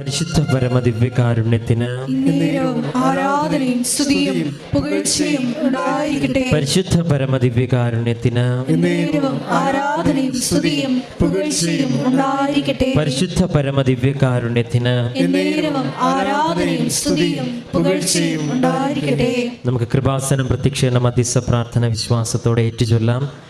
പരിശുദ്ധ പരമദിവ്യകാരുണ്യത്തിന് ആരാധനയും സ്തുതിയും പുകഴ്ചയും ഉണ്ടായിരിക്കട്ടെ. പരിശുദ്ധ പരമദിവ്യകാരുണ്യത്തിന് ആരാധനയും സ്തുതിയും പുകഴ്ചയും ഉണ്ടായിരിക്കട്ടെ. പരിശുദ്ധ പരമദിവ്യകാരുണ്യത്തിന് ആരാധനയും സ്തുതിയും പുകഴ്ചയും ഉണ്ടായിരിക്കട്ടെ. നമുക്ക് കൃപാസനം പ്രത്യക്ഷേണ മധ്യസ്ഥ പ്രാർത്ഥന വിശ്വാസത്തോടെ ഏറ്റുചൊല്ലാം.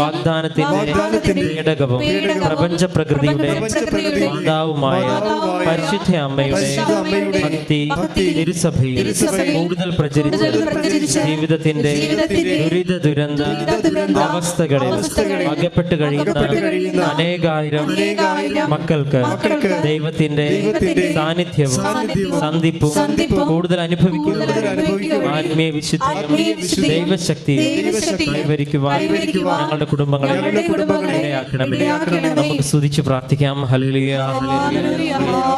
വാഗ്ദാനത്തിന്റെ പേടകവും പ്രപഞ്ച പ്രകൃതിയുടെ മാതാവുമായ പരിശുദ്ധ അമ്മയുടെ ഭക്തി തിരുസഭയിൽ കൂടുതൽ പ്രചരിച്ച് ജീവിതത്തിന്റെ ദുരിത ദുരന്ത അവസ്ഥകളിൽ അകപ്പെട്ട് കഴിയുന്ന അനേകായിരം മക്കൾക്ക് ദൈവത്തിന്റെ സാന്നിധ്യവും സന്ധിപ്പും കൂടുതൽ അനുഭവിക്കുന്ന ആത്മീയ വിശുദ്ധിയും ദൈവശക്തി ദൈവശക്തിയും കൈവരിക്കുവാൻ ഞങ്ങളുടെ കുടുംബങ്ങളെ ഇടയാക്കണമേ. നമുക്ക് സ്തുതിച്ച് പ്രാർത്ഥിക്കാം ഹലിയ. ശ്രീ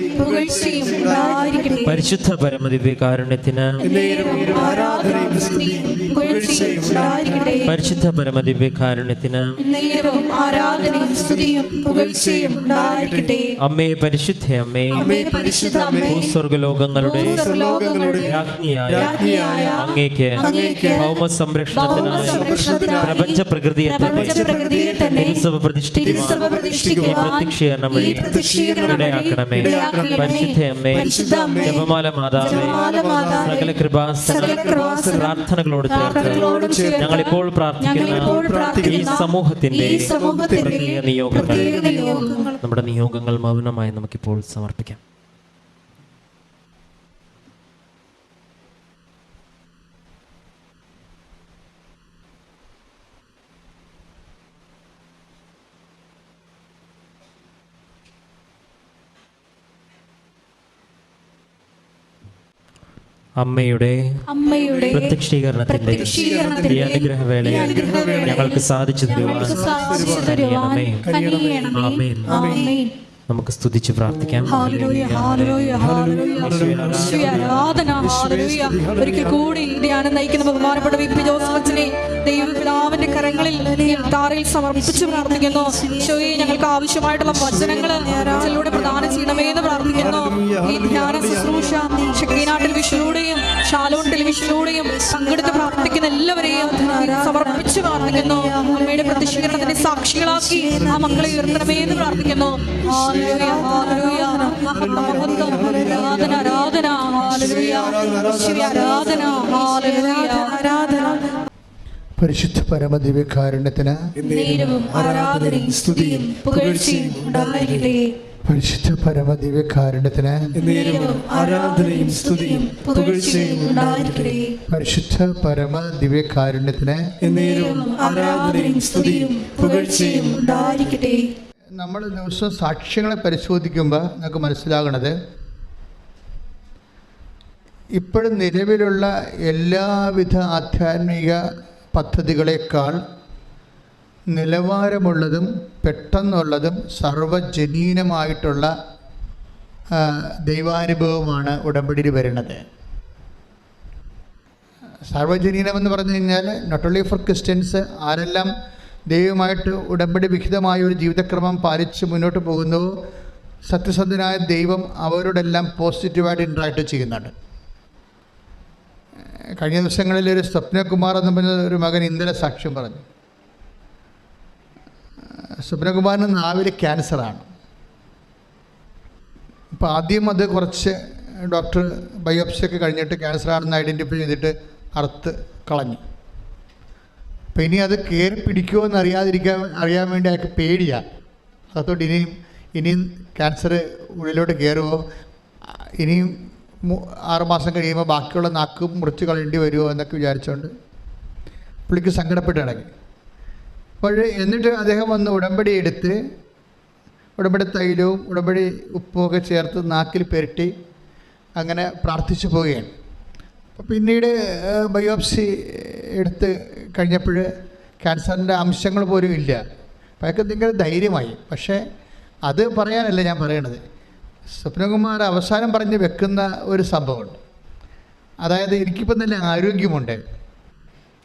പുകഴ്ചയും ഉണ്ടായിരിക്കട്ടെ. പരിശുദ്ധ എന്നേരവും ആരാധനയും സ്തുതിയും പുകഴ്ചയും ഉണ്ടായിരിക്കട്ടെ. പരിശുദ്ധ എന്നേരവും ആരാധനയും സ്തുതിയും പുകഴ്ചയും ഉണ്ടായിരിക്കട്ടെ. അമ്മേ പരിശുദ്ധ അമ്മേ. അമ്മേ പരിശുദ്ധ അമ്മേ. ഭൂസ്വർഗലോകങ്ങളുടെ ഭൂസ്വർഗലോകങ്ങളുടെ രാജ്ഞിയായ രാജ്ഞിയായ അങ്ങേക്ക് ഭൗമ സംരക്ഷണത്തിനായി പ്രപഞ്ച പ്രകൃതിയെ തന്നെ ഈ പ്രത്യക്ഷീകരണം വഴി ഇടയാക്കണമേ. ജപമാല മാതാവേ സകല പ്രാർത്ഥനകളോട് ചേർത്ത് ഞങ്ങൾ ഇപ്പോൾ ഞങ്ങളിപ്പോൾ പ്രാർത്ഥിക്കുന്ന ഈ സമൂഹത്തിന്റെ പ്രത്യേക നിയോഗങ്ങൾ നമ്മുടെ നിയോഗങ്ങൾ മൗനമായി നമുക്കിപ്പോൾ സമർപ്പിക്കാം. അമ്മയുടെ അമ്മയുടെ പ്രത്യക്ഷീകരണത്തിന്റെ അനുഗ്രഹവേള ഞങ്ങൾക്ക് സാധിച്ചു തരുവാൻ നമുക്ക് സ്തുതിച്ച് പ്രാർത്ഥിക്കാം. Hallelujah, hallelujah, hallelujah. യേശുവേ, ആരാധന, ഹല്ലേലൂയ. ഒരിക്കൽ കൂടി ധ്യാനം നയിക്കുന്ന ബഹുമാനപ്പെട്ട വി. പി. ജോസഫിനെ ദൈവപിതാവിന്റെ കരങ്ങളിൽ താറിൽ താറയിൽ സമർപ്പിച്ച് പ്രാർത്ഥിക്കുന്നു. ഈശോയെ ഞങ്ങൾക്ക് ആവശ്യമായിട്ടുള്ള വചനങ്ങൾ ഇതിലൂടെ പ്രദാനം ചെയ്യണമേ എന്ന് പ്രാർത്ഥിക്കുന്നു ഈ ധ്യാന ശുശ്രൂഷ ശക്തിനാട്ടിൽ ടെലിവിഷനിലൂടെയും ഷാലോൺ ടെലിവിഷനിലൂടെയും പങ്കെടുത്ത് പ്രാർത്ഥിക്കുന്ന എല്ലാവരെയും സമർപ്പിച്ച് പ്രാർത്ഥിക്കുന്നു. അമ്മയുടെ പ്രതിഷ്ഠീകരണത്തിന്റെ സാക്ഷികളാക്കി ആ മക്കളെ ഉയർത്തണമേ എന്ന് പ്രാർത്ഥിക്കുന്നു. പരിശുദ്ധ പരമദിവ്യകാരുണ്യത്തിന് സ്തുതിയും പുകഴ്ചയും ഉണ്ടായിരിക്കട്ടെ. പരിശുദ്ധ പരമദിവ്യകാരുണ്യത്തിന് ആരാധനയും സ്തുതിയും പുകഴ്ചയും ഉണ്ടായിരിക്കട്ടെ. പരിശുദ്ധ പരമ ദിവ്യകാരുണ്യത്തിന് ആരാധനയും സ്തുതിയും പുകഴ്ചയും ഉണ്ടായിരിക്കട്ടെ. നമ്മൾ ദിവസം സാക്ഷ്യങ്ങളെ പരിശോധിക്കുമ്പോൾ നമുക്ക് മനസ്സിലാകണത് ഇപ്പോഴും നിലവിലുള്ള എല്ലാവിധ ആധ്യാത്മിക പദ്ധതികളേക്കാൾ നിലവാരമുള്ളതും പെട്ടെന്നുള്ളതും സർവജനീനമായിട്ടുള്ള ദൈവാനുഭവമാണ് ഉടമ്പടിയിൽ വരുന്നത്. സാർവജനീനം എന്ന് പറഞ്ഞു കഴിഞ്ഞാൽ നോട്ട് ഓൺലി ഫോർ ക്രിസ്ത്യൻസ് ആരെല്ലാം ദൈവമായിട്ട് ഉടമ്പടി വിഹിതമായ ഒരു ജീവിതക്രമം പാലിച്ച് മുന്നോട്ട് പോകുന്നു. സത്യസന്ധനായ ദൈവം അവരോടെല്ലാം പോസിറ്റീവായിട്ട് ഇൻട്രാക്ട് ചെയ്യുന്നുണ്ട്. കഴിഞ്ഞ ദിവസങ്ങളിൽ ഒരു സ്വപ്നകുമാർ എന്ന് പറഞ്ഞ ഒരു മകൻ ഇന്നലെ സാക്ഷ്യം പറഞ്ഞു. സ്വപ്നകുമാറിന് നാവിൽ ക്യാൻസറാണ്. അപ്പോൾ ആദ്യം അത് കുറച്ച് ഡോക്ടർ ബയോപ്സി ഒക്കെ കഴിഞ്ഞിട്ട് ക്യാൻസറാണെന്ന് ഐഡന്റിഫൈ ചെയ്തിട്ട് അറുത്ത് കളഞ്ഞു. അപ്പോൾ ഇനി അത് കയറി പിടിക്കുമോ എന്ന് അറിയാതിരിക്കാൻ അറിയാൻ വേണ്ടി അയാൾക്ക് പേടിയാണ് അതുകൊണ്ട് ഇനിയും ഇനിയും ക്യാൻസർ ഉള്ളിലോട്ട് കയറുമോ ഇനിയും ആറുമാസം കഴിയുമ്പോൾ ബാക്കിയുള്ള നാക്കും മുറിച്ച് കളയേണ്ടി വരുമോ എന്നൊക്കെ വിചാരിച്ചുകൊണ്ട് പുള്ളിക്ക് സങ്കടപ്പെട്ടിടങ്ങി. അപ്പോൾ എന്നിട്ട് അദ്ദേഹം വന്ന് ഉടമ്പടി എടുത്ത് ഉടമ്പടി തൈലവും ഉടമ്പടി ഉപ്പും ഒക്കെ ചേർത്ത് നാക്കിൽ പെരട്ടി അങ്ങനെ പ്രാർത്ഥിച്ചു പോവുകയാണ്. പിന്നീട് ബയോപ്സി എടുത്ത് കഴിഞ്ഞപ്പോൾ ക്യാൻസറിന്റെ അംശങ്ങൾ പോലും ഇല്ല. അപ്പോൾ അയാൾക്ക് എന്തെങ്കിലും ധൈര്യമായി. പക്ഷേ അത് പറയാനല്ല ഞാൻ പറയണത്. സ്വപ്നകുമാർ അവസാനം പറഞ്ഞ് വെക്കുന്ന ഒരു സംഭവമുണ്ട്. അതായത് എനിക്കിപ്പോൾ നല്ല ആരോഗ്യമുണ്ട്.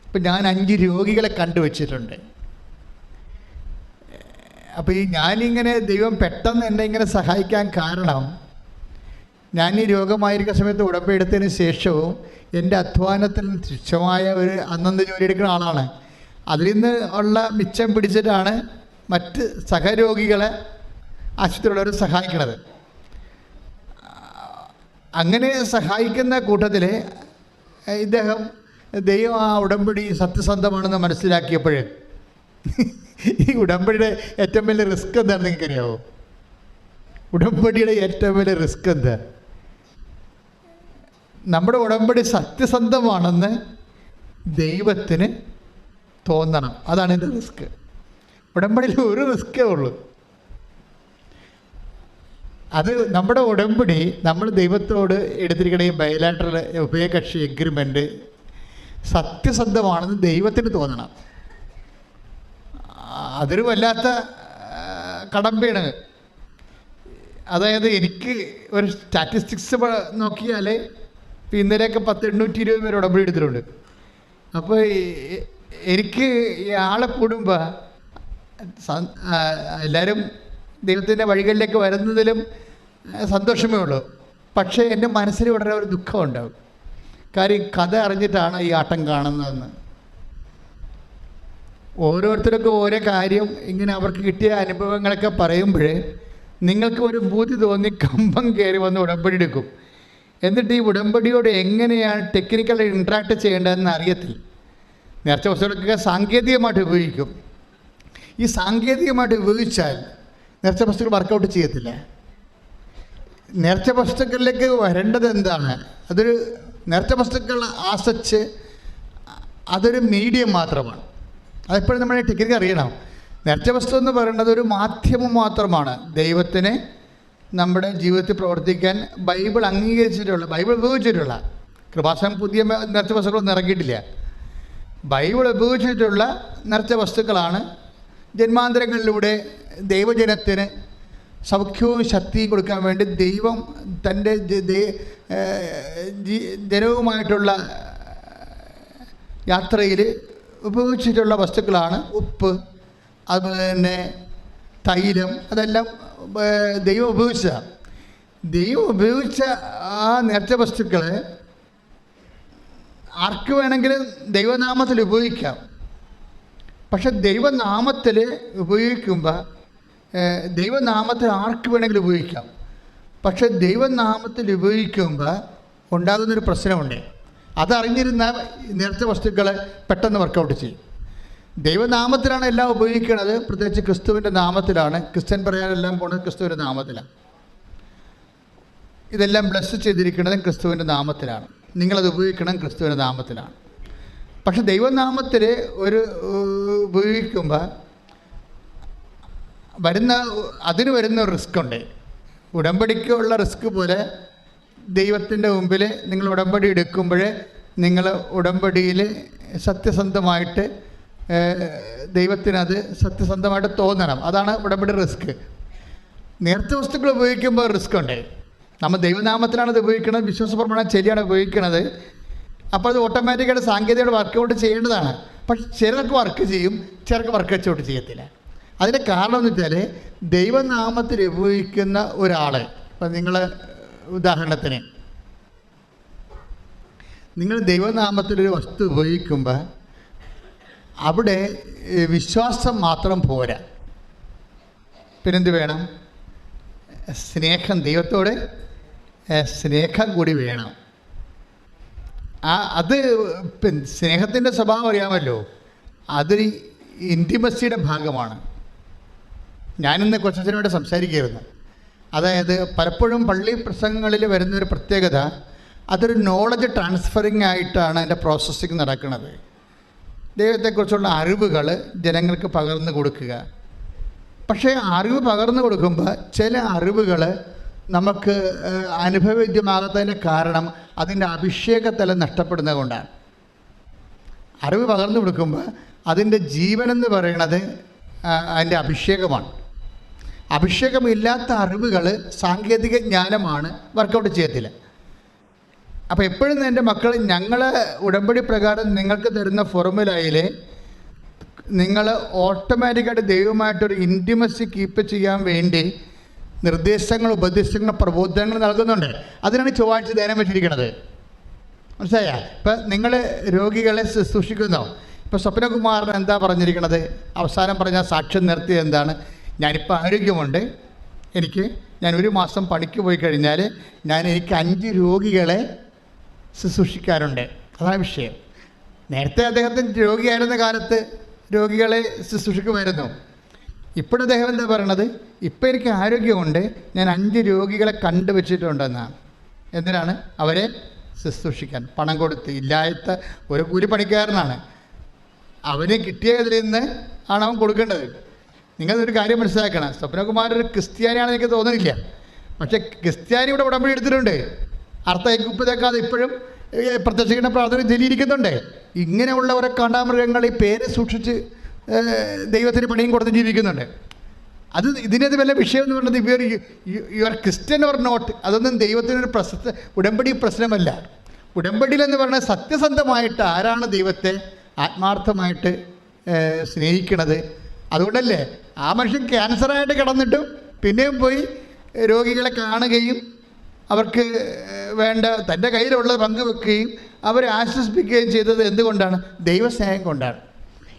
ഇപ്പം ഞാൻ അഞ്ച് രോഗികളെ കണ്ടുവച്ചിട്ടുണ്ട്. അപ്പോൾ ഈ ഞാനിങ്ങനെ ദൈവം പെട്ടെന്ന് എന്നെ ഇങ്ങനെ സഹായിക്കാൻ കാരണം ഞാൻ ഈ രോഗമായിരിക്കുന്ന സമയത്ത് ഉടമ്പെടുത്തതിന് ശേഷവും എന്റെ അധ്വാനത്തിൽ തുച്ഛമായ ഒരു അന്നന്ന് ജോലി എടുക്കുന്ന ആളാണ്. അതിൽ നിന്ന് ഉള്ള മിച്ചം പിടിച്ചിട്ടാണ് മറ്റ് സഹരോഗികളെ ആശുപത്രിയുള്ളവർ സഹായിക്കുന്നത്. അങ്ങനെ സഹായിക്കുന്ന കൂട്ടത്തിൽ ഇദ്ദേഹം ദൈവം ആ ഉടമ്പടി സത്യസന്ധമാണെന്ന് മനസ്സിലാക്കിയപ്പോൾ ഈ ഉടമ്പടിയുടെ ഏറ്റവും വലിയ റിസ്ക് എന്താണെന്ന് നിങ്ങൾക്കറിയാവോ? ഉടമ്പടിയുടെ ഏറ്റവും വലിയ റിസ്ക് എന്താ? നമ്മുടെ ഉടമ്പടി സത്യസന്ധമാണെന്ന് ദൈവത്തിന് തോന്നണം. അതാണ് എന്റെ റിസ്ക് ഉടമ്പടിയിൽ ഒരു റിസ്ക്കേ ഉള്ളൂ. അത് നമ്മുടെ ഉടമ്പടി നമ്മൾ ദൈവത്തോട് എടുത്തിരിക്കുന്ന ഈ ബയലാറ്ററൽ ഉഭയകക്ഷി എഗ്രിമെന്റ് സത്യസന്ധമാണെന്ന് ദൈവത്തിന് തോന്നണം. അതൊരു വല്ലാത്ത കടമ്പയാണ്. അതായത് എനിക്ക് ഒരു സ്റ്റാറ്റിസ്റ്റിക്സ് നോക്കിയാൽ ഇന്നലെയൊക്കെ പത്ത് എണ്ണൂറ്റി ഇരുപത് പേര് ഉടമ്പടി എടുത്തിട്ടുണ്ട്. അപ്പോൾ എനിക്ക് ഈ ആളെ കൂടുമ്പോൾ എല്ലാവരും ദൈവത്തിന്റെ വഴികളിലേക്ക് വരുന്നതിലും സന്തോഷമേ ഉള്ളൂ. പക്ഷേ എന്റെ മനസ്സിൽ വളരെ ഒരു ദുഃഖം ഉണ്ടാവും. കാര്യം കഥ അറിഞ്ഞിട്ടാണ് ഈ ആട്ടം കാണുന്നതെന്ന്. ഓരോരുത്തർക്കും ഓരോ കാര്യം ഇങ്ങനെ അവർക്ക് കിട്ടിയ അനുഭവങ്ങളൊക്കെ പറയുമ്പോഴേ നിങ്ങൾക്ക് ഒരു ബൂതി തോന്നി കമ്പം കയറി വന്ന് ഉടമ്പടി എടുക്കും. എന്നിട്ട് ഈ ഉടമ്പടിയോട് എങ്ങനെയാണ് ടെക്നിക്കലായി ഇൻട്രാക്ട് ചെയ്യേണ്ടതെന്ന് അറിയത്തില്ല. നേർച്ച വസ്തുക്കളൊക്കെ സാങ്കേതികമായിട്ട് ഉപയോഗിക്കും. ഈ സാങ്കേതികമായിട്ട് ഉപയോഗിച്ചാൽ നേർച്ച വസ്തുക്കൾ വർക്കൗട്ട് ചെയ്യത്തില്ല. നേർച്ച വസ്തുക്കളിലേക്ക് വരേണ്ടത് എന്താണ്? അതൊരു നേർച്ച വസ്തുക്കൾ ആസച്ച് അതൊരു മീഡിയം മാത്രമാണ്. അതെപ്പോഴും നമ്മൾ ടെക്നിക്ക് അറിയണം. നേർച്ച വസ്തു എന്ന് പറയുന്നത് ഒരു മാധ്യമം മാത്രമാണ്. ദൈവത്തിന് നമ്മുടെ ജീവിതത്തിൽ പ്രവർത്തിക്കാൻ ബൈബിൾ അംഗീകരിച്ചിട്ടുള്ള ബൈബിൾ ഉപയോഗിച്ചിട്ടുള്ള കൃപാസം പുതിയ നിറച്ച വസ്തുക്കളൊന്നും ഇറങ്ങിയിട്ടില്ല. ബൈബിൾ ഉപയോഗിച്ചിട്ടുള്ള നിറച്ച വസ്തുക്കളാണ് ജന്മാന്തരങ്ങളിലൂടെ ദൈവജനത്തിന് സൗഖ്യവും ശക്തിയും കൊടുക്കാൻ വേണ്ടി ദൈവം തന്റെ ജനവുമായിട്ടുള്ള യാത്രയിൽ ഉപയോഗിച്ചിട്ടുള്ള വസ്തുക്കളാണ് ഉപ്പ് അതുപോലെ തന്നെ തൈലം അതെല്ലാം ദൈവം ഉപയോഗിച്ച. ദൈവം ഉപയോഗിച്ച ആ നേർച്ച വസ്തുക്കളെ ആർക്ക് വേണമെങ്കിലും ദൈവനാമത്തിൽ ഉപയോഗിക്കാം. പക്ഷെ ദൈവനാമത്തിൽ ഉപയോഗിക്കുമ്പോൾ ദൈവനാമത്തിൽ ആർക്ക് വേണമെങ്കിലും ഉപയോഗിക്കാം. പക്ഷെ ദൈവനാമത്തിൽ ഉപയോഗിക്കുമ്പോൾ ഉണ്ടാകുന്നൊരു പ്രശ്നമുണ്ട്. അതറിഞ്ഞിരുന്ന നേർച്ച വസ്തുക്കളെ പെട്ടെന്ന് വർക്കൗട്ട് ചെയ്യും. ദൈവനാമത്തിലാണ് എല്ലാം ഉപയോഗിക്കുന്നത് പ്രത്യേകിച്ച് ക്രിസ്തുവിന്റെ നാമത്തിലാണ്. ക്രിസ്ത്യൻ പറയാനെല്ലാം പോണത് ക്രിസ്തുവിന്റെ നാമത്തിലാണ്. ഇതെല്ലാം ബ്ലസ് ചെയ്തിരിക്കുന്നതും ക്രിസ്തുവിന്റെ നാമത്തിലാണ്. നിങ്ങളത് ഉപയോഗിക്കണം ക്രിസ്തുവിന്റെ നാമത്തിലാണ്. പക്ഷെ ദൈവനാമത്തിൽ ഒരു ഉപയോഗിക്കുമ്പോൾ വരുന്ന അതിന് വരുന്ന റിസ്ക് ഉണ്ട്. ഉടമ്പടിക്കുള്ള റിസ്ക് പോലെ ദൈവത്തിന്റെ മുമ്പിൽ നിങ്ങൾ ഉടമ്പടി എടുക്കുമ്പോൾ നിങ്ങൾ ഉടമ്പടിയിൽ സത്യസന്ധമായിട്ട് ദൈവത്തിനത് സത്യസന്ധമായിട്ട് തോന്നണം. അതാണ് ഉടമ്പടി റിസ്ക്. നേർച്ച വസ്തുക്കൾ ഉപയോഗിക്കുമ്പോൾ റിസ്ക് ഉണ്ട് നമ്മൾ ദൈവനാമത്തിലാണ് ഇത് ഉപയോഗിക്കുന്നത് വിശ്വാസപ്രമാണം ശരിയാണ് ഉപയോഗിക്കുന്നത് അപ്പോൾ അത് ഓട്ടോമാറ്റിക്കായിട്ട് സാങ്കേതികമായിട്ട് വർക്കൗട്ട് ചെയ്യേണ്ടതാണ്. പക്ഷെ ചിലർക്ക് വർക്ക് ചെയ്യും ചിലർക്ക് വർക്ക് വെച്ചോട്ട് ചെയ്യത്തില്ല. അതിന്റെ കാരണം എന്ന് വെച്ചാൽ ദൈവനാമത്തിൽ ഉപയോഗിക്കുന്ന ഒരാൾ ഇപ്പം നിങ്ങൾ ഉദാഹരണത്തിന് നിങ്ങൾ ദൈവനാമത്തിലൊരു വസ്തു ഉപയോഗിക്കുമ്പോൾ അവിടെ വിശ്വാസം മാത്രം പോരാ. പിന്നെന്ത് വേണം? സ്നേഹം ദൈവത്തോടെ സ്നേഹം കൂടി വേണം. ആ അത് സ്നേഹത്തിന്റെ സ്വഭാവം അറിയാമല്ലോ. അതൊരു ഇന്റിമസിയുടെ ഭാഗമാണ്. ഞാനിന്ന് കൊച്ചച്ഛനോട് സംസാരിക്കുകയായിരുന്നു. അതായത് പലപ്പോഴും പള്ളി പ്രസംഗങ്ങളിൽ വരുന്നൊരു പ്രത്യേകത അതൊരു നോളജ് ട്രാൻസ്ഫറിങ് ആയിട്ടാണ് അതിന്റെ പ്രോസസ്സിങ് നടക്കുന്നത്. ദൈവത്തെക്കുറിച്ചുള്ള അറിവുകൾ ജനങ്ങൾക്ക് പകർന്നു കൊടുക്കുക. പക്ഷേ അറിവ് പകർന്നു കൊടുക്കുമ്പോൾ ചില അറിവുകൾ നമുക്ക് അനുഭവവിദ്യമാകാത്തതിന്റെ കാരണം അതിന്റെ അഭിഷേകത്തലം നഷ്ടപ്പെടുന്നത് കൊണ്ടാണ്. അറിവ് പകർന്നു കൊടുക്കുമ്പോൾ അതിന്റെ ജീവൻ എന്ന് പറയുന്നത് അതിന്റെ അഭിഷേകമാണ്. അഭിഷേകമില്ലാത്ത അറിവുകൾ സാങ്കേതിക ജ്ഞാനമാണ് വർക്കൗട്ട് ചെയ്യത്തില്ല. അപ്പോൾ എപ്പോഴും എന്റെ മക്കൾ ഞങ്ങൾ ഉടമ്പടി പ്രകാരം നിങ്ങൾക്ക് തരുന്ന ഫോർമുലയിൽ നിങ്ങൾ ഓട്ടോമാറ്റിക്കായിട്ട് ദൈവമായിട്ടൊരു ഇന്റിമസി കീപ്പ് ചെയ്യാൻ വേണ്ടി നിർദ്ദേശങ്ങൾ ഉപദേശങ്ങൾ പ്രബോധനങ്ങൾ നൽകുന്നുണ്ട്. അതിനാണ് ചൊവ്വാഴ്ച ധ്യാനം വെച്ചിരിക്കുന്നത്. മനസ്സിലായ? ഇപ്പം നിങ്ങൾ രോഗികളെ ശുശ്രൂഷിക്കുന്നു. ഇപ്പം സ്വപ്നകുമാരൻ എന്താ പറഞ്ഞിരിക്കുന്നത് അവസാനം പറഞ്ഞ സാക്ഷ്യം നിർത്തിയത് എന്താണ്? ഞാനിപ്പോൾ ആരോഗ്യമുണ്ട്. എനിക്ക് ഞാൻ ഒരു മാസം പണിക്ക് പോയി കഴിഞ്ഞാൽ ഞാൻ എനിക്ക് അഞ്ച് രോഗികളെ ശുശ്രൂഷിക്കാറുണ്ട്. അതാണ് വിഷയം. നേരത്തെ അദ്ദേഹത്തിന് രോഗിയായിരുന്ന കാലത്ത് രോഗികളെ ശുശ്രൂഷിക്കുമായിരുന്നു. ഇപ്പോഴും അദ്ദേഹം എന്താ പറയണത്? ഇപ്പം എനിക്ക് ആരോഗ്യമുണ്ട്. ഞാൻ അഞ്ച് രോഗികളെ കണ്ടുവച്ചിട്ടുണ്ടെന്നാണ് എന്തിനാണ്? അവരെ ശുശ്രൂഷിക്കാൻ. പണം കൊടുത്ത് ഇല്ലാത്ത ഒരു കൂലിപ്പണിക്കാരനാണ്. അവന് കിട്ടിയതിൽ നിന്ന് ആണ് അവൻ കൊടുക്കേണ്ടത്. നിങ്ങളൊരു കാര്യം മനസ്സിലാക്കണം. സ്വപ്നകുമാർ ഒരു ക്രിസ്ത്യാനിയാണെന്ന് എനിക്ക് തോന്നുന്നില്ല. പക്ഷേ ക്രിസ്ത്യാനി ഇവിടെ ഉടമ്പടി എടുത്തിട്ടുണ്ട്. അർത്ഥം ഉപ്പതേക്കാതെ ഇപ്പോഴും പ്രത്യക്ഷിക്കുന്ന പ്രാർത്ഥന ജലിയിരിക്കുന്നുണ്ട് ഇങ്ങനെയുള്ളവരെ കാണ്ടാമൃഗങ്ങൾ ഈ പേര് സൂക്ഷിച്ച് ദൈവത്തിന് പണിയും കൊടുത്ത് ജീവിക്കുന്നുണ്ട്. അത് ഇതിനത് വല്ല വിഷയം എന്ന് പറയുന്നത് ഇവർ you are Christian or not അതൊന്നും ദൈവത്തിനൊരു പ്രശ്ന ഉടമ്പടി പ്രശ്നമല്ല. ഉടമ്പടിയിലെന്ന് പറഞ്ഞാൽ സത്യസന്ധമായിട്ട് ആരാണ് ദൈവത്തെ ആത്മാർത്ഥമായിട്ട് സ്നേഹിക്കണത്? അതുകൊണ്ടല്ലേ ആ മനുഷ്യൻ ക്യാൻസറായിട്ട് കിടന്നിട്ടും പിന്നെയും പോയി രോഗികളെ കാണുകയും അവർക്ക് വേണ്ട തന്റെ കയ്യിലുള്ളത് പങ്കുവെക്കുകയും അവരെ ആശ്വസിപ്പിക്കുകയും ചെയ്തത് എന്തുകൊണ്ടാണ്? ദൈവസ്നേഹം കൊണ്ടാണ്.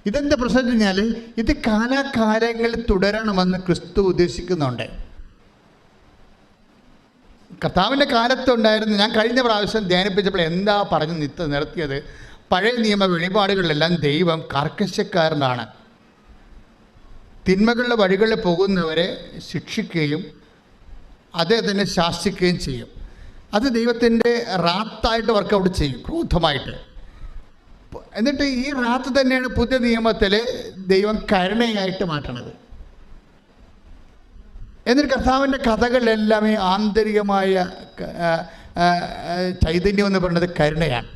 ഇതെന്താ പ്രശ്നം കഴിഞ്ഞാൽ ഇത് കാലാകാലങ്ങളിൽ തുടരണമെന്ന് ക്രിസ്തു ഉദ്ദേശിക്കുന്നുണ്ട്. കർത്താവിന്റെ കാലത്തുണ്ടായിരുന്നു ഞാൻ കഴിഞ്ഞ പ്രാവശ്യം ധ്യാനിപ്പിച്ചപ്പോൾ എന്താ പറഞ്ഞ് നിത്ത നിർത്തിയത്? പഴയ നിയമ വെളിപാടുകളിലെല്ലാം ദൈവം കർക്കശക്കാരനാണ്. തിന്മകളുടെ വഴികളിൽ പോകുന്നവരെ ശിക്ഷിക്കുകയും അദ്ദേഹത്തിനെ ശാസിക്കുകയും ചെയ്യും. അത് ദൈവത്തിന്റെ റാത്തായിട്ട് വർക്കൗട്ട് ചെയ്യും ക്രൂദ്ധമായിട്ട് എന്നിട്ട് ഈ റാത്ത് തന്നെയാണ് പുതിയ നിയമത്തിൽ ദൈവം കരുണയായിട്ട് മാറ്റണത്. എന്നിട്ട് കർത്താവിന്റെ കഥകളിലെല്ലാം ഈ ആന്തരികമായ ചൈതന്യം എന്ന് പറയുന്നത് കരുണയാണ്.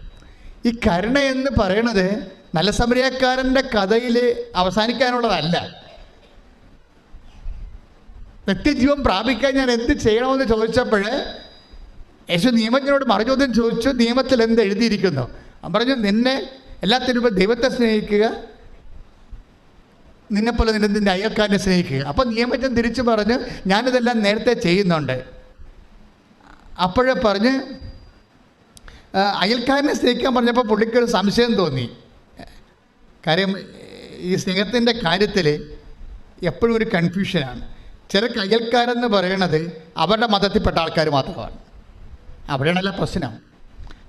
ഈ കരുണ എന്ന് പറയണത് നല്ല സമരക്കാരന്റെ കഥയിൽ അവസാനിക്കാനുള്ളതല്ല. നിത്യജീവൻ പ്രാപിക്കാൻ ഞാൻ എന്ത് ചെയ്യണമെന്ന് ചോദിച്ചപ്പോൾ യേശു നിയമജ്ഞനോട് മറുചോദ്യം ചോദിച്ചു നിയമത്തിൽ എന്ത് എഴുതിയിരിക്കുന്നു? പറഞ്ഞു നിന്നെ എല്ലാത്തിനും ദൈവത്തെ സ്നേഹിക്കുക നിന്നെപ്പോലെ നിന്നെ നിന്റെ അയൽക്കാരനെ സ്നേഹിക്കുക. അപ്പോൾ നിയമജ്ഞൻ തിരിച്ചു പറഞ്ഞു ഞാനിതെല്ലാം നേരത്തെ ചെയ്യുന്നുണ്ട്. അപ്പോഴേ പറഞ്ഞ് അയൽക്കാരനെ സ്നേഹിക്കാൻ പറഞ്ഞപ്പോൾ പുള്ളിക്ക് ഒരു സംശയം തോന്നി. കാര്യം ഈ സ്നേഹത്തിന്റെ കാര്യത്തിൽ എപ്പോഴും ഒരു കൺഫ്യൂഷനാണ് ചില കയ്യൽക്കാരെന്ന് പറയണത് അവരുടെ മതത്തിൽപ്പെട്ട ആൾക്കാർ മാത്രമാണ്. അവിടെയാണല്ല പ്രശ്നം.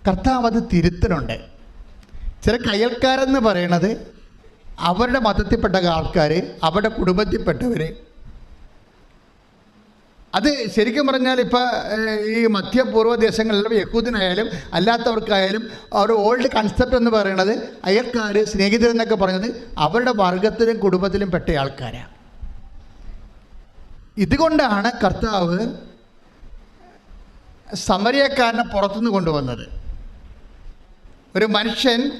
കർത്താവ് അത് തിരുത്തലുണ്ട് ചില കയ്യൽക്കാരെന്ന് പറയണത് അവരുടെ മതത്തിൽപ്പെട്ട ആൾക്കാർ അവരുടെ കുടുംബത്തിൽപ്പെട്ടവർ അത് ശരിക്കും പറഞ്ഞാൽ ഇപ്പോൾ ഈ മധ്യപൂർവ ദേശങ്ങളിലും യഹൂദിനായാലും അല്ലാത്തവർക്കായാലും ഒരു ഓൾഡ് കൺസെപ്റ്റ് എന്ന് പറയുന്നത് അയൽക്കാർ സ്നേഹിതരെന്നൊക്കെ പറയുന്നത് അവരുടെ വർഗത്തിലും കുടുംബത്തിലും പെട്ട ആൾക്കാരാണ് ഇതുകൊണ്ടാണ് കർത്താവ് സമരിയക്കാരനെ പുറത്തുനിന്ന് കൊണ്ടുവന്നത്. ഒരു മനുഷ്യൻ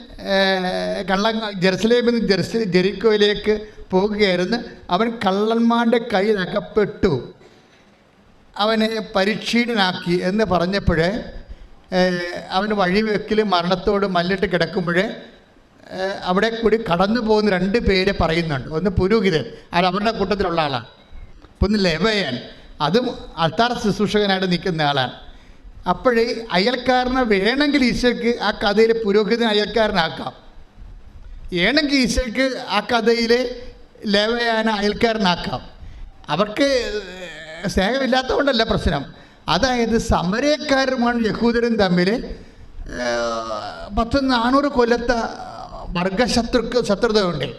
കള്ള ജെറുസലേമിൽ നിന്ന് ജെറുസ ജെറിക്കോയിലേക്ക് പോകുകയായിരുന്നു. അവൻ കള്ളന്മാരുടെ കയ്യിൽ അകപ്പെട്ടു. അവനെ പരിക്ഷീണനാക്കി എന്ന് പറഞ്ഞപ്പോൾ അവന് വഴിവെക്കിൽ മരണത്തോട് മല്ലിട്ട് കിടക്കുമ്പോൾ അവിടെ കൂടി കടന്നു പോകുന്ന രണ്ട് പേര് പറയുന്നുണ്ട്. ഒന്ന് പുരോഹിതൻ അത് അവരുടെ കൂട്ടത്തിലുള്ള ആളാണ്. ഒന്ന് ലെവയൻ അതും അൾത്താർ ശുശ്രൂഷകനായിട്ട് നിൽക്കുന്ന ആളാണ്. അപ്പോഴേ അയൽക്കാരനെ വേണമെങ്കിൽ ഈശോയ്ക്ക് ആ കഥയിലെ പുരോഹിതൻ അയൽക്കാരനാക്കാം. വേണമെങ്കിൽ ഈശോയ്ക്ക് ആ കഥയിലെ ലേവയാന അയൽക്കാരനാക്കാം. അവർക്ക് സ്നേഹമില്ലാത്തതുകൊണ്ടല്ല പ്രശ്നം. അതായത് സമരക്കാരുമാണ് യഹൂദരും തമ്മിൽ പത്ത് നാനൂറ് കൊല്ലത്തെ വർഗശത്രുക്ക് ശത്രുതയുണ്ട്.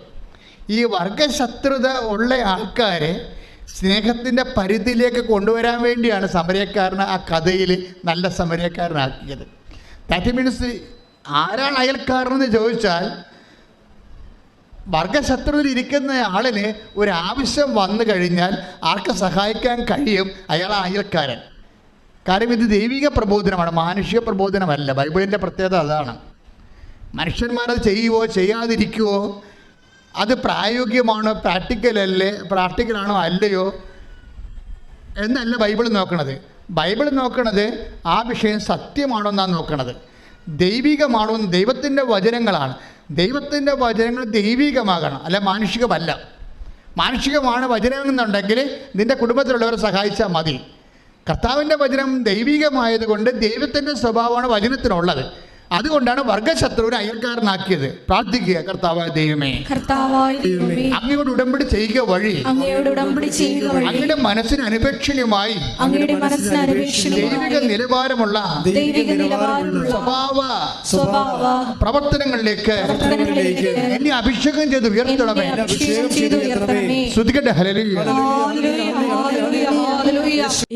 ഈ വർഗശത്രുത ഉള്ള ആൾക്കാരെ സ്നേഹത്തിന്റെ പരിധിയിലേക്ക് കൊണ്ടുവരാൻ വേണ്ടിയാണ് സമരക്കാരനെ ആ കഥയിൽ നല്ല സമരക്കാരനാക്കിയത്. ദാറ്റ് മീൻസ് ആരാണ് അയൽക്കാരനെന്ന് ചോദിച്ചാൽ വർഗശത്രുവിൽ ഇരിക്കുന്ന ആളിന് ഒരു ആവശ്യം വന്നു കഴിഞ്ഞാൽ ആർക്ക് സഹായിക്കാൻ കഴിയും? അയാൾ അയൽക്കാരൻ. കാര്യം ഇത് ദൈവിക പ്രബോധനമാണ് മാനുഷിക പ്രബോധനമല്ല. ബൈബിളിന്റെ പ്രത്യേകത അതാണ്. മനുഷ്യന്മാരത് ചെയ്യുവോ ചെയ്യാതിരിക്കുവോ അത് പ്രായോഗികമാണോ പ്രാക്ടിക്കൽ അല്ലേ? പ്രാക്ടിക്കലാണോ അല്ലയോ? എന്നല്ല ബൈബിൾ നോക്കണത്. ബൈബിൾ നോക്കണത് ആ വിഷയം സത്യമാണോ എന്നാണ് നോക്കണത്. ദൈവികമാണോ എന്ന് ദൈവത്തിന്റെ വചനങ്ങളാണ്. ദൈവത്തിന്റെ വചനങ്ങൾ ദൈവികമാകണം. അല്ല മാനുഷികമല്ല. മാനുഷികമാണ് വചനം എന്നുണ്ടെങ്കിൽ നിന്റെ കുടുംബത്തിലുള്ളവരെ സഹായിച്ചാൽ മതി. കർത്താവിന്റെ വചനം ദൈവികമായതുകൊണ്ട് ദൈവത്തിന്റെ സ്വഭാവമാണ് വചനത്തിനുള്ളത്. അതുകൊണ്ടാണ് വർഗശത്രുവിനെ അയൽക്കാരനാക്കിയത്. പ്രാർത്ഥിക്കുക കർത്താവായ ദൈവമേ. അങ്ങയോട് ഉടമ്പടി ചെയ്യുക വഴി. അങ്ങയോട് ഉടമ്പടി ചെയ്യുക വഴി. അങ്ങയുടെ മനസ്സിന് അനുപേക്ഷണീയമായി. ദൈവിക നിലവാരമുള്ള ദൈവിക നിലവാരമുള്ള സ്വഭാവ സ്വഭാവ പ്രവർത്തനങ്ങളിലേക്ക് എന്നെ അഭിഷേകം ചെയ്ത് ഉയർത്തണമേ. ശ്രദ്ധിക്കട്ടെ അഭിഷേകം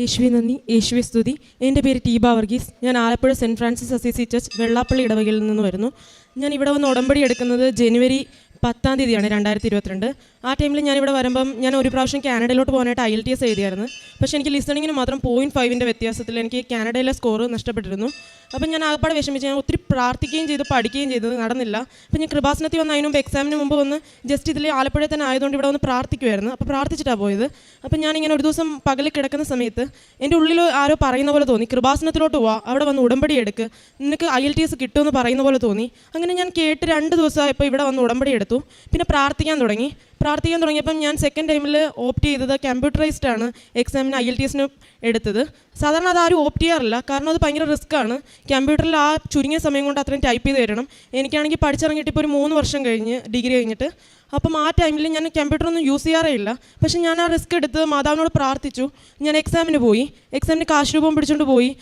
യേശുവെ നന്ദി. യേശുവെ സ്തുതി. എന്റെ പേര് ടീബ വർഗീസ്. ഞാൻ Alappuzha Saint Francis Assisi church Vellappally ഇടവകയിൽ നിന്ന് വരുന്നു. ഞാൻ ഇവിടെ വന്ന് ഉടമ്പടി എടുക്കുന്നത് ജനുവരി പത്താം തീയതിയാണ് രണ്ടായിരത്തി ഇരുപത്തിരണ്ട്. ആ ടൈമിൽ ഞാനിവിടെ വരുമ്പം ഞാൻ ഒരു പ്രാവശ്യം കാനഡയിലോട്ട് പോകാനായിട്ട് ഐ എൽ ടി എസ് എഴുതിയായിരുന്നു. പക്ഷേ എനിക്ക് ലിസണിങ്ങിന് മാത്രം പോയിന്റ് ഫൈവിന്റെ വ്യത്യാസത്തിൽ എനിക്ക് കാനഡയിലെ സ്കോർ നഷ്ടപ്പെട്ടിരുന്നു. അപ്പം ഞാൻ ആകപ്പാടെ വിഷമിച്ച് ഞാൻ ഒത്തിരി പ്രാർത്ഥിക്കുകയും ചെയ്തു പഠിക്കുകയും ചെയ്തത് നടന്നില്ല. അപ്പം ഞാൻ കൃപാസനത്തിൽ വന്ന് അതിന് മുമ്പ് എക്സാമിന് മുമ്പ് വന്ന് ജസ്റ്റ് ഇതിൽ ആലപ്പുഴയിൽ തന്നെ ആയതുകൊണ്ട് ഇവിടെ വന്ന് പ്രാർത്ഥിക്കുമായിരുന്നു അപ്പോൾ പ്രാർത്ഥിച്ചിട്ടാണ് പോയത്. അപ്പം ഞാനിങ്ങനെ ഒരു ദിവസം പകലിൽ കിടക്കുന്ന സമയത്ത് എന്റെ ഉള്ളിൽ ആരോ പറയുന്ന പോലെ തോന്നി. കൃപാസനത്തിലോട്ട് പോവാ അവിടെ വന്ന് ഉടമ്പടി എടുക്ക്. നിനക്ക് ഐ എൽ ടി എസ് കിട്ടുമെന്ന് പറയുന്ന പോലെ തോന്നി. അങ്ങനെ ഞാൻ കേട്ട് രണ്ട് ദിവസമായപ്പോൾ ഇവിടെ വന്ന് ഉടമ്പടി എടുത്തു. പിന്നെ പ്രാർത്ഥിക്കാൻ തുടങ്ങി. പ്രാർത്ഥിക്കാൻ തുടങ്ങിയപ്പം ഞാൻ സെക്കൻഡ് ടൈമിൽ ഓപ്റ്റ് ചെയ്തത് കമ്പ്യൂട്ടറൈസ്ഡ് ആണ്. എക്സാമിന് ഐ എൽ ടി എസിന് എടുത്തത്. സാധാരണ അത് ആരും ഓപ്റ്റ് ചെയ്യാറില്ല. കാരണം അത് ഭയങ്കര റിസ്ക് ആണ്. കമ്പ്യൂട്ടറിൽ ആ ചുരുങ്ങിയ സമയം കൊണ്ട് അത്രയും ടൈപ്പ് ചെയ്ത് തരണം. എനിക്കാണെങ്കിൽ പഠിച്ചിറങ്ങിയിട്ട് ഇപ്പോൾ ഒരു മൂന്ന് വർഷം കഴിഞ്ഞ് ഡിഗ്രി കഴിഞ്ഞിട്ട്. അപ്പം ആ ടൈമിൽ ഞാൻ കമ്പ്യൂട്ടറൊന്നും യൂസ് ചെയ്യാറേ ഇല്ല. പക്ഷേ ഞാൻ ആ റിസ്ക് എടുത്ത് മാതാവിനോട് പ്രാർത്ഥിച്ചു. ഞാൻ എക്സാമിന് പോയി. എക്സാമിന് കാശ് രൂപം പിടിച്ചുകൊണ്ട് പോയി.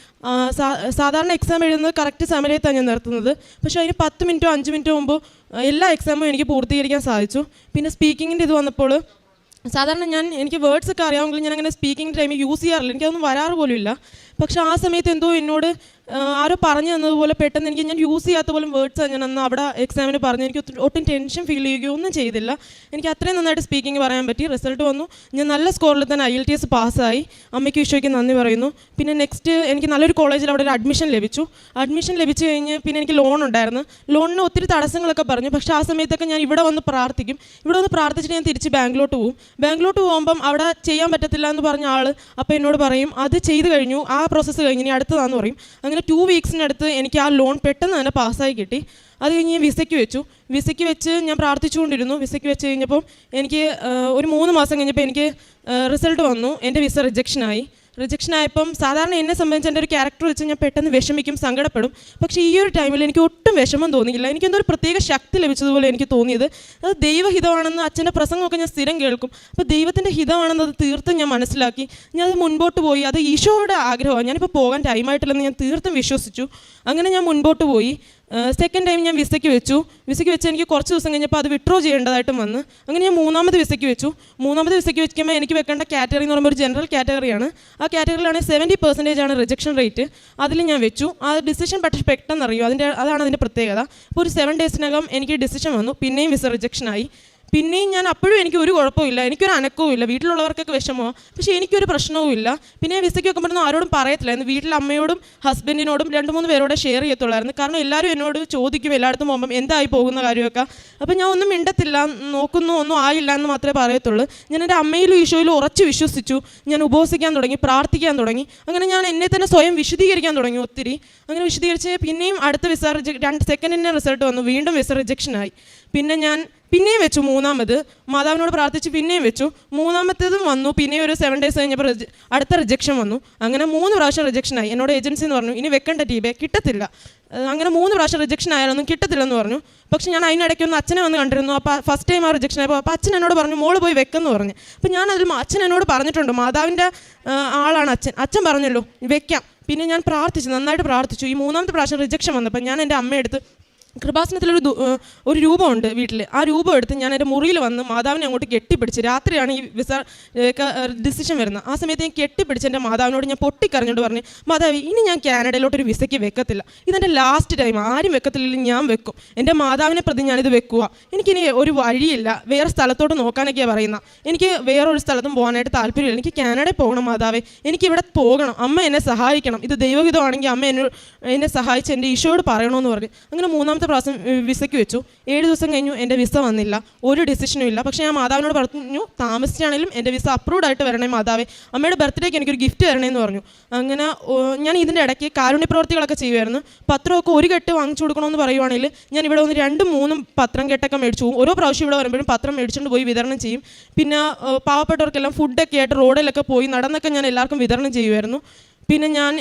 സാധാരണ എക്സാം എഴുതുന്നത് കറക്റ്റ് സമയത്താണ് ഞാൻ നിർത്തുന്നത്. പക്ഷേ അതിന് പത്ത് മിനിറ്റോ അഞ്ച് മിനിറ്റോ മുമ്പ് എല്ലാ എക്സാമും എനിക്ക് പൂർത്തീകരിക്കാൻ സാധിച്ചു. പിന്നെ സ്പീക്കിങ്ങിന്റെ ഇത് വന്നപ്പോൾ സാധാരണ ഞാൻ എനിക്ക് വേർഡ്സ് ഒക്കെ അറിയാമെങ്കിലും ഞാൻ അങ്ങനെ സ്പീക്കിംഗ് ടൈമിൽ യൂസ് ചെയ്യാറില്ല. എനിക്കതൊന്നും വരാറ് പോലും ഇല്ല പക്ഷെ ആ സമയത്ത് എന്തോ എന്നോട് ആരോ പറഞ്ഞു തന്നതുപോലെ പെട്ടെന്ന് എനിക്ക് ഞാൻ യൂസ് ചെയ്യാത്ത പോലും വേർഡ്സ് ഞാൻ അന്ന് അവിടെ എക്സാമിന് പറഞ്ഞു. എനിക്ക് ഒട്ടും ടെൻഷൻ ഫീൽ ചെയ്യുകയോ ഒന്നും ചെയ്തില്ല. എനിക്ക് അത്രയും നന്നായിട്ട് സ്പീക്കിംഗ് പറയാൻ പറ്റി. റിസൾട്ട് വന്നു. ഞാൻ നല്ല സ്കോറിൽ തന്നെ ഐ എൽ ടി എസ് പാസ്സായി അമ്മയ്ക്ക് വിഷയ്ക്ക് നന്ദി പറയുന്നു. പിന്നെ നെക്സ്റ്റ് എനിക്ക് നല്ലൊരു കോളേജിൽ അവിടെ ഒരു അഡ്മിഷൻ ലഭിച്ചു. അഡ്മിഷൻ ലഭിച്ചു കഴിഞ്ഞ് പിന്നെ എനിക്ക് ലോൺ ഉണ്ടായിരുന്നു. ലോണിന് ഒത്തിരി തടസ്സങ്ങളൊക്കെ പറഞ്ഞു. പക്ഷേ ആ സമയത്തൊക്കെ ഞാൻ ഇവിടെ വന്ന് പ്രാർത്ഥിക്കും. ഇവിടെ വന്ന് പ്രാർത്ഥിച്ചിട്ട് ഞാൻ തിരിച്ച് ബാംഗ്ലോട്ട് പോകും ബാംഗ്ലോട്ട് പോകുമ്പം അവിടെ ചെയ്യാൻ പറ്റത്തില്ല എന്ന് പറഞ്ഞ ആൾ അപ്പോൾ എന്നോട് പറയും അത് ചെയ്ത് കഴിഞ്ഞു. ആ പ്രോസസ്സ് കഴിഞ്ഞ് ഇനി അടുത്തതാന്ന് പറയും. അങ്ങനെ ടു വീക്സിനടുത്ത് എനിക്ക് ആ ലോൺ പെട്ടെന്ന് തന്നെ പാസ്സായി കിട്ടി. അത് കഴിഞ്ഞ് വിസയ്ക്ക് വെച്ചു. വിസയ്ക്ക് വെച്ച് ഞാൻ പ്രാർത്ഥിച്ചുകൊണ്ടിരുന്നു. വിസയ്ക്ക് വെച്ച് കഴിഞ്ഞപ്പം എനിക്ക് ഒരു മൂന്ന് മാസം കഴിഞ്ഞപ്പോൾ എനിക്ക് റിസൾട്ട് വന്നു. എന്റെ വിസ റിജക്ഷനായി റിജക്ഷൻ ആയപ്പം സാധാരണ എന്നെ സംബന്ധിച്ച് എന്റെ ഒരു ക്യാരക്ടർ വെച്ച് ഞാൻ പെട്ടെന്ന് വിഷമിക്കും സങ്കടപ്പെടും. പക്ഷേ ഈ ഒരു ടൈമിൽ എനിക്ക് ഒട്ടും വിഷമം തോന്നിയില്ല. എനിക്ക് എന്തോ ഒരു പ്രത്യേക ശക്തി ലഭിച്ചതുപോലെ എനിക്ക് തോന്നിയത്. അത് ദൈവഹിതമാണെന്ന് അച്ഛന്റെ പ്രസംഗമൊക്കെ ഞാൻ സ്ഥിരം കേൾക്കും. അപ്പോൾ ദൈവത്തിന്റെ ഹിതമാണെന്ന് അത് തീർത്തും ഞാൻ മനസ്സിലാക്കി. ഞാൻ അത് മുൻപോട്ട് പോയി. അത് ഈശോയുടെ ആഗ്രഹമാണ്. ഞാനിപ്പോൾ പോകാൻ ടൈമായിട്ടില്ലെന്ന് ഞാൻ തീർത്തും വിശ്വസിച്ചു. അങ്ങനെ ഞാൻ മുൻപോട്ട് പോയി. സെക്കൻഡ് ടൈം ഞാൻ വിസയ്ക്ക് വെച്ചു. വിസയ്ക്ക് വെച്ച് എനിക്ക് കുറച്ച് ദിവസം കഴിഞ്ഞപ്പോൾ അത് വിഡ്രോ ചെയ്യേണ്ടതായിട്ടും വന്ന്. അങ്ങനെ ഞാൻ മൂന്നാമത് വിസയ്ക്ക് വെച്ചു. മൂന്നാമത് വിസയ്ക്ക് വെക്കുമ്പോൾ എനിക്ക് വെക്കേണ്ട കാറ്റഗറി എന്ന് പറയുമ്പോൾ ഒരു ജനറൽ കാറ്റഗറിയാണ് ആ കാറ്റഗറിയിലാണെങ്കിൽ സെവന്റി പെർസെന്റേജ് ആണ് റിജക്ഷൻ റേറ്റ് അതിൽ ഞാൻ വെച്ചു. ആ ഡിസിഷൻ പക്ഷേ പെട്ടെന്ന് അറിയും അതിന്റെ അതാണ് അതിന്റെ പ്രത്യേകത. അപ്പോൾ ഒരു സെവൻ ഡേയ്സിനകം എനിക്ക് ഡിസിഷൻ വന്നു. പിന്നെയും വിസ റിജക്ഷൻ ആയി. പിന്നെയും ഞാൻ അപ്പോഴും എനിക്ക് ഒരു കുഴപ്പമില്ല എനിക്കൊരു അനക്കവും ഇല്ല വീട്ടിലുള്ളവർക്കൊക്കെ വിഷമമോ പക്ഷേ എനിക്കൊരു പ്രശ്നവും ഇല്ല. പിന്നെ വിസയ്ക്ക് വെക്കുമ്പോഴൊന്നും ആരോടും പറയത്തില്ലായിരുന്നു വീട്ടിലെ അമ്മയോടും ഹസ്ബൻഡിനോടും രണ്ട് മൂന്ന് പേരോടെ ഷെയർ ചെയ്യത്തുള്ളായിരുന്നു. കാരണം എല്ലാവരും എന്നോട് ചോദിക്കും എല്ലായിടത്തും പോകുമ്പം എന്തായി പോകുന്ന കാര്യമൊക്കെ. അപ്പോൾ ഞാൻ ഒന്നും മിണ്ടത്തില്ല നോക്കുന്നു ഒന്നും ആയില്ല എന്ന് മാത്രമേ പറയത്തുള്ളൂ. ഞാൻ എന്റെ അമ്മയിലും ഈശോയിലും ഉറച്ച് വിശ്വസിച്ചു. ഞാൻ ഉപവസിക്കാൻ തുടങ്ങി പ്രാർത്ഥിക്കാൻ തുടങ്ങി. അങ്ങനെ ഞാൻ എന്നെ തന്നെ സ്വയം വിശദീകരിക്കാൻ തുടങ്ങി ഒത്തിരി. അങ്ങനെ വിശദീകരിച്ച് പിന്നെയും അടുത്ത വിസ റിജക്ട് രണ്ട് സെക്കൻഡിന്റെ റിസൾട്ട് വന്നു. വീണ്ടും വിസ റിജക്ഷനായി പിന്നെ ഞാൻ പിന്നെയും വെച്ചു മൂന്നാമത്. മാതാവിനോട് പ്രാർത്ഥിച്ച് പിന്നെയും വെച്ചു. മൂന്നാമത്തേതും വന്നു. പിന്നെയും ഒരു സെവൻ ഡേയ്സ് കഴിഞ്ഞപ്പോൾ അടുത്ത റിജക്ഷൻ വന്നു. അങ്ങനെ മൂന്ന് പ്രാവശ്യം റിജക്ഷനായി എന്നോട് ഏജൻസി എന്ന് പറഞ്ഞു ഇനി വെക്കേണ്ട ടീബേ കിട്ടത്തില്ല. അങ്ങനെ മൂന്ന് പ്രാവശ്യം റിജക്ഷൻ ആയാലൊന്നും കിട്ടത്തില്ലെന്ന് പറഞ്ഞു. പക്ഷെ ഞാൻ അതിനിടയ്ക്ക് ഒന്ന് അച്ഛനെ വന്ന് കണ്ടിരുന്നു. അപ്പോൾ ഫസ്റ്റ് ടൈം ആ റിജക്ഷൻ ആയപ്പോൾ അപ്പോൾ അച്ഛൻ എന്നോട് പറഞ്ഞു മോൾ പോയി വെക്കെന്ന് പറഞ്ഞു. അപ്പോൾ ഞാൻ അതിൽ അച്ഛൻ എന്നോട് പറഞ്ഞിട്ടുണ്ട്. മാതാവിന്റെ ആളാണ് അച്ഛൻ. അച്ഛൻ പറഞ്ഞല്ലോ വെക്കാം. പിന്നെ ഞാൻ പ്രാർത്ഥിച്ചു നന്നായിട്ട് പ്രാർത്ഥിച്ചു. ഈ മൂന്നാമത്തെ പ്രാവശ്യം റിജക്ഷൻ വന്നപ്പോൾ ഞാൻ എന്റെ അമ്മയെടുത്ത് കൃപാസനത്തിലൊരു ഒരു ഒരു രൂപമുണ്ട് വീട്ടിൽ ആ രൂപം എടുത്ത് ഞാൻ എന്റെ മുറിയിൽ വന്ന് മാതാവിനെ അങ്ങോട്ട് കെട്ടിപ്പിടിച്ച് രാത്രിയാണ് ഈ വിസ ഡിസിഷൻ വരുന്നത്. ആ സമയത്ത് ഞാൻ കെട്ടിപ്പിടിച്ച് എന്റെ മാതാവിനോട് ഞാൻ പൊട്ടിക്കറിഞ്ഞോണ്ട് പറഞ്ഞു മാതാവ് ഇനി ഞാൻ കാനഡയിലോട്ട് ഒരു വിസയ്ക്ക് വെക്കത്തില്ല. ഇതെന്റെ ലാസ്റ്റ് ടൈം ആരും വെക്കത്തില്ലെങ്കിൽ ഞാൻ വെക്കും. എന്റെ മാതാവിനെ പ്രതി ഞാനിത് വെക്കുക. എനിക്കിനി ഒരു വഴിയില്ല. വേറെ സ്ഥലത്തോട്ട് നോക്കാനൊക്കെയാണ് പറയുന്നത്. എനിക്ക് വേറൊരു സ്ഥലത്തും പോകാനായിട്ട് താല്പര്യമില്ല. എനിക്ക് കാനഡയിൽ പോകണം മാതാവേ. എനിക്ക് ഇവിടെ പോകണം. അമ്മ എന്നെ സഹായിക്കണം. ഇത് ദൈവഹിതമാണെങ്കിൽ അമ്മ എന്നെ എന്നെ സഹായിച്ച് എന്റെ ഈശോയോട് പറയണമെന്ന് പറഞ്ഞു. അങ്ങനെ മൂന്നാമത്തെ പ്രാവശ്യം ഏഹ്, വിസയ്ക്ക് വെച്ചു. ഏഴ് ദിവസം കഴിഞ്ഞു എന്റെ വിസ വന്നില്ല. ഒരു ഡിസിഷനും ഇല്ല. പക്ഷേ ഞാൻ മാതാവിനോട് പറഞ്ഞു താമസിച്ചാണെങ്കിലും എന്റെ വിസ അപ്രൂവ് ആയിട്ട് വരണേ മാതാവേ. അമ്മയുടെ ബർത്ത്ഡേക്ക് എനിക്കൊരു ഗിഫ്റ്റ് തരണേന്ന് പറഞ്ഞു. അങ്ങനെ ഞാൻ ഇതിന്റെ ഇടയ്ക്ക് കാരുണ്യ പ്രവർത്തികളൊക്കെ ചെയ്യുമായിരുന്നു പത്രമൊക്കെ ഒരു കെട്ട് വാങ്ങിച്ചു കൊടുക്കണമെന്ന് പറയുവാണെങ്കിൽ ഞാൻ ഇവിടെ വന്ന് രണ്ടും മൂന്നും പത്രം കെട്ടൊക്കെ മേടിച്ചു പോകും. ഓരോ പ്രാവശ്യം ഇവിടെ വരുമ്പോഴും പത്രം മേടിച്ചുകൊണ്ട് പോയി വിതരണം ചെയ്യും. പിന്നെ പാവപ്പെട്ടവർക്കെല്ലാം ഫുഡൊക്കെ ആയിട്ട് റോഡിലൊക്കെ പോയി നടന്നൊക്കെ ഞാൻ എല്ലാവർക്കും വിതരണം ചെയ്യുമായിരുന്നു പിന്നെ ഞാൻ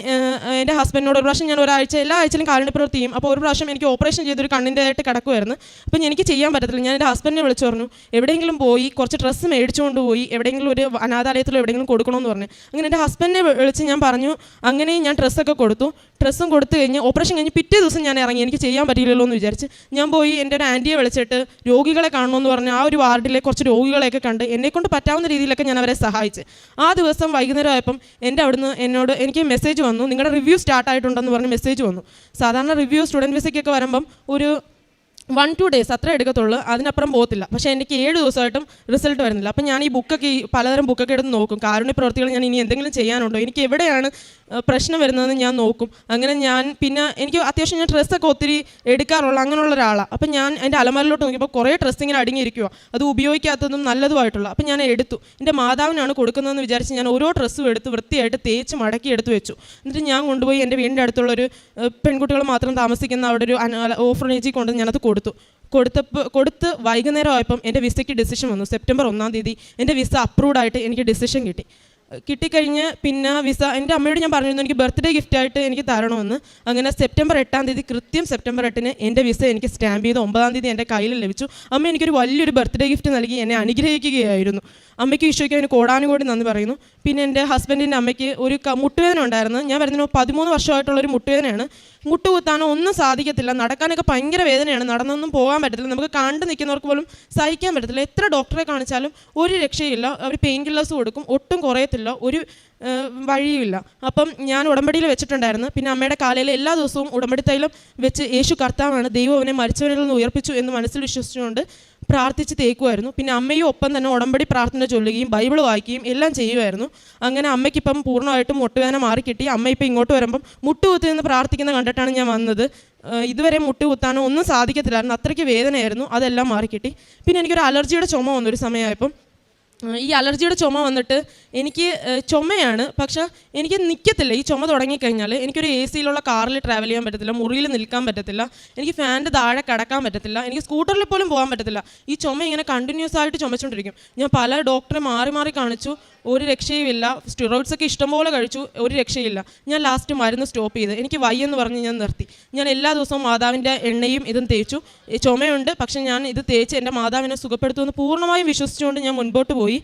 എന്റെ ഹസ്ബൻഡിനോട് ഒരു പ്രാവശ്യം ഞാൻ ഒരാഴ്ച എല്ലാ ആഴ്ചയിലും കാലിന്റെ പ്രവൃത്തി ചെയ്യും അപ്പോൾ ഒരു പ്രാവശ്യം എനിക്ക് ഓപ്പറേഷൻ ചെയ്തൊരു കണ്ണിന്റെ ആയിട്ട് കിടക്കുമായിരുന്നു അപ്പം എനിക്ക് ചെയ്യാൻ പറ്റത്തില്ല. ഞാൻ എന്റെ ഹസ്ബൻഡിനെ വിളിച്ചു പറഞ്ഞു എവിടെയെങ്കിലും പോയി കുറച്ച് ഡ്രസ്സ് മേടിച്ചുകൊണ്ട് പോയി എവിടെയെങ്കിലും ഒരു അനാഥാലയത്തിലോ എവിടെയെങ്കിലും കൊടുക്കണമെന്ന് പറഞ്ഞു. അങ്ങനെ എന്റെ ഹസ്ബൻഡിനെ വിളിച്ച് ഞാൻ പറഞ്ഞു അങ്ങനെ ഞാൻ ഡ്രസ്സൊക്കെ കൊടുത്തു. ഡ്രസ്സും കൊടുത്തു കഴിഞ്ഞ് ഓപ്പറേഷൻ കഴിഞ്ഞ് പിറ്റേ ദിവസം ഞാൻ ഇറങ്ങി. എനിക്ക് ചെയ്യാൻ പറ്റില്ലല്ലോ എന്ന് വിചാരിച്ച് ഞാൻ പോയി എന്റെ ഒരു ആന്റിയെ വിളിച്ചിട്ട് രോഗികളെ കാണണമെന്ന് പറഞ്ഞ് ആ ഒരു വാർഡിലെ കുറച്ച് രോഗികളെയൊക്കെ കണ്ട് എന്നെക്കൊണ്ട് പറ്റാവുന്ന രീതിയിലൊക്കെ ഞാൻ അവരെ സഹായിച്ച്. ആ ദിവസം വൈകുന്നേരം ആയപ്പം എന്റെ അവിടുന്ന് എന്നോട് എനിക്ക് മെസ്സേജ് വന്നു. നിങ്ങളുടെ റിവ്യൂ സ്റ്റാർട്ട് ആയിട്ടുണ്ടെന്ന് പറഞ്ഞ് മെസ്സേജ് വന്നു. സാധാരണ റിവ്യൂ സ്റ്റുഡന്റ് വിസയ്ക്കൊക്കെ വരുമ്പം ഒരു വൺ ടു ഡേയ്സ് അത്ര എടുക്കത്തുള്ളൂ. അതിനപ്പുറം പോകത്തില്ല. പക്ഷേ എനിക്ക് ഏഴ് ദിവസമായിട്ടും റിസൾട്ട് വരുന്നില്ല. അപ്പം ഞാൻ ഈ ബുക്കൊക്കെ ഈ പലതരം ബുക്കൊക്കെ എടുത്ത് നോക്കും. കാരുണ്യ പ്രവർത്തികൾ ഞാൻ ഇനി എന്തെങ്കിലും ചെയ്യാനുണ്ടോ? എനിക്ക് എവിടെയാണ് പ്രശ്നം വരുന്നതെന്ന് ഞാൻ നോക്കും. അങ്ങനെ ഞാൻ പിന്നെ എനിക്ക് അത്യാവശ്യം ഞാൻ ഡ്രസ്സൊക്കെ ഒത്തിരി എടുക്കാറുള്ള. അങ്ങനെയുള്ള ഒരാളാണ് അപ്പം ഞാൻ എന്റെ അലമാരിലോട്ട് നോക്കിയപ്പോൾ കുറേ ഡ്രസ്സ് ഇങ്ങനെ അടങ്ങിയിരിക്കുക അത് ഉപയോഗിക്കാത്തതും നല്ലതുമായിട്ടുള്ള. അപ്പം ഞാൻ എടുത്തു. എന്റെ മാതാവിനാണ് കൊടുക്കുന്നതെന്ന് വിചാരിച്ച് ഞാൻ ഓരോ ഡ്രസ്സും എടുത്ത് വൃത്തിയായിട്ട് തേച്ച് മടക്കി എടുത്ത് വെച്ചു. എന്നിട്ട് ഞാൻ കൊണ്ടുപോയി എന്റെ വീടിന്റെ അടുത്തുള്ളൊരു പെൺകുട്ടികൾ മാത്രം താമസിക്കുന്ന അവിടെ ഒരു ഓഫറേജിൽ കൊണ്ട് ഞാനത് കൊടുത്തു. കൊടുത്തപ്പോൾ കൊടുത്ത് വൈകുന്നേരം ആയപ്പം എന്റെ വിസയ്ക്ക് ഡിസിഷൻ വന്നു. സെപ്റ്റംബർ ഒന്നാം തീയതി എന്റെ വിസ അപ്രൂവ്ഡ് ആയിട്ട് എനിക്ക് ഡിസിഷൻ കിട്ടി. കിട്ടിക്കഴിഞ്ഞ് പിന്നെ വിസ എന്റെ അമ്മയോട് ഞാൻ പറഞ്ഞിരുന്നു എനിക്ക് ബർത്ത്ഡേ ഗിഫ്റ്റായിട്ട് എനിക്ക് തരണമെന്ന്. അങ്ങനെ സെപ്റ്റംബർ എട്ടാം തീയതി കൃത്യം സെപ്റ്റംബർ എട്ടിന് എന്റെ വിസ എനിക്ക് സ്റ്റാമ്പ് ചെയ്ത് ഒമ്പതാം തീയതി എന്റെ കയ്യിൽ ലഭിച്ചു. അമ്മ എനിക്കൊരു വലിയൊരു ബർത്ത്ഡേ ഗിഫ്റ്റ് നൽകി എന്നെ അനുഗ്രഹിക്കുകയായിരുന്നു. അമ്മയ്ക്ക് ഈശോയ്ക്ക് അതിന് കോടാനുകോടി നന്ദി പറയുന്നു. പിന്നെ എന്റെ ഹസ്ബൻഡിന്റെ അമ്മയ്ക്ക് ഒരു മുട്ടുവേദന ഉണ്ടായിരുന്നു. ഞാൻ വരുന്നതിന് പതിമൂന്ന് വർഷമായിട്ടുള്ള ഒരു മുട്ടുവേദനയാണ്. മുട്ട് കുത്താനോ ഒന്നും സാധിക്കത്തില്ല. നടക്കാനൊക്കെ ഭയങ്കര വേദനയാണ്. നടന്നൊന്നും പോകാൻ പറ്റത്തില്ല. നമുക്ക് കണ്ടു നിൽക്കുന്നവർക്ക് പോലും സഹിക്കാൻ പറ്റത്തില്ല. എത്ര ഡോക്ടറെ കാണിച്ചാലും ഒരു രക്ഷയില്ല. അവർ പെയിൻ കില്ലേഴ്സ് കൊടുക്കും. ഒട്ടും കുറയത്തില്ല. ഒരു വഴിയുമില്ല. അപ്പം ഞാൻ ഉടമ്പടിയിൽ വെച്ചിട്ടുണ്ടായിരുന്നു. പിന്നെ അമ്മയുടെ കാലയിൽ എല്ലാ ദിവസവും ഉടമ്പടി തൈലം വെച്ച് യേശു കർത്താവാണ് ദൈവം അവനെ മരിച്ചവനിൽ നിന്ന് ഉയർപ്പിച്ചു എന്ന് മനസ്സിൽ വിശ്വസിച്ചുകൊണ്ട് പ്രാർത്ഥിച്ച് തേക്കുമായിരുന്നു പിന്നെ അമ്മയും ഒപ്പം തന്നെ ഉടമ്പടി പ്രാർത്ഥന ചൊല്ലുകയും ബൈബിൾ വായിക്കുകയും എല്ലാം ചെയ്യുമായിരുന്നു. അങ്ങനെ അമ്മയ്ക്കിപ്പം പൂർണമായിട്ടും മുട്ടുവേദന മാറിക്കിട്ടി. അമ്മ ഇപ്പം ഇങ്ങോട്ട് വരുമ്പം മുട്ടുകുത്തി നിന്ന് പ്രാർത്ഥിക്കുന്ന കണ്ടിട്ടാണ് ഞാൻ വന്നത്. ഇതുവരെ മുട്ടുകുത്താനോ ഒന്നും സാധിക്കത്തില്ലായിരുന്നു. അത്രയ്ക്ക് വേദനയായിരുന്നു. അതെല്ലാം മാറിക്കിട്ടി. പിന്നെ എനിക്കൊരു അലർജിയുടെ ചുമ വന്നൊരു സമയമായപ്പം ഈ അലർജിയുടെ ചുമ വന്നിട്ട് എനിക്ക് ചുമയാണ് പക്ഷെ എനിക്ക് നിൽക്കത്തില്ല ഈ ചുമ തുടങ്ങിക്കഴിഞ്ഞാൽ എനിക്കൊരു എ സിയിലുള്ള കാറിൽ ട്രാവൽ ചെയ്യാൻ പറ്റത്തില്ല മുറിയിൽ നിൽക്കാൻ പറ്റത്തില്ല എനിക്ക് ഫാനിന്റെ താഴെ കിടക്കാൻ പറ്റത്തില്ല എനിക്ക് സ്കൂട്ടറിൽ പോലും പോകാൻ പറ്റത്തില്ല. ഈ ചുമ ഇങ്ങനെ കണ്ടിന്യൂസ് ആയിട്ട് ചുമച്ചുകൊണ്ടിരിക്കും. ഞാൻ പല ഡോക്ടറെ മാറി മാറി കാണിച്ചു ഒരു രക്ഷയുമില്ല. സ്റ്റിറോയിഡ്സ് ഒക്കെ ഇഷ്ടംപോലെ കഴിച്ചു ഒരു രക്ഷയില്ല ഞാൻ ലാസ്റ്റ് മരുന്ന് സ്റ്റോപ്പ് ചെയ്ത്. എനിക്ക് വയ്യെന്ന് പറഞ്ഞ് ഞാൻ നിർത്തി. ഞാൻ എല്ലാ ദിവസവും മാതാവിന്റെ എണ്ണയും ഇതും തേച്ചു. ചുമയുണ്ട് പക്ഷേ ഞാൻ ഇത് തേച്ച് എന്റെ മാതാവിനെ സുഖപ്പെടുത്തുമെന്ന് പൂർണമായും വിശ്വസിച്ചുകൊണ്ട് ഞാൻ മുൻപോട്ട് പോയി.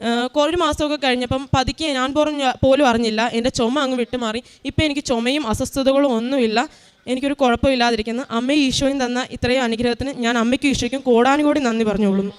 ഏഹ് ഒരു മാസമൊക്കെ കഴിഞ്ഞപ്പം പതുക്കെ ഞാൻ പറഞ്ഞ പോലും അറിഞ്ഞില്ല. എന്റെ ചുമ അങ്ങ് വിട്ടുമാറി. ഇപ്പം എനിക്ക് ചുമയും അസ്വസ്ഥതകളും ഒന്നുമില്ല. എനിക്കൊരു കുഴപ്പമില്ലാതിരിക്കുന്നു അമ്മയും ഈശോയും തന്ന ഇത്രയും അനുഗ്രഹത്തിന് ഞാൻ അമ്മയ്ക്കും ഈശോയ്ക്കും കൂടാനും കൂടി നന്ദി പറഞ്ഞുകൊള്ളുന്നു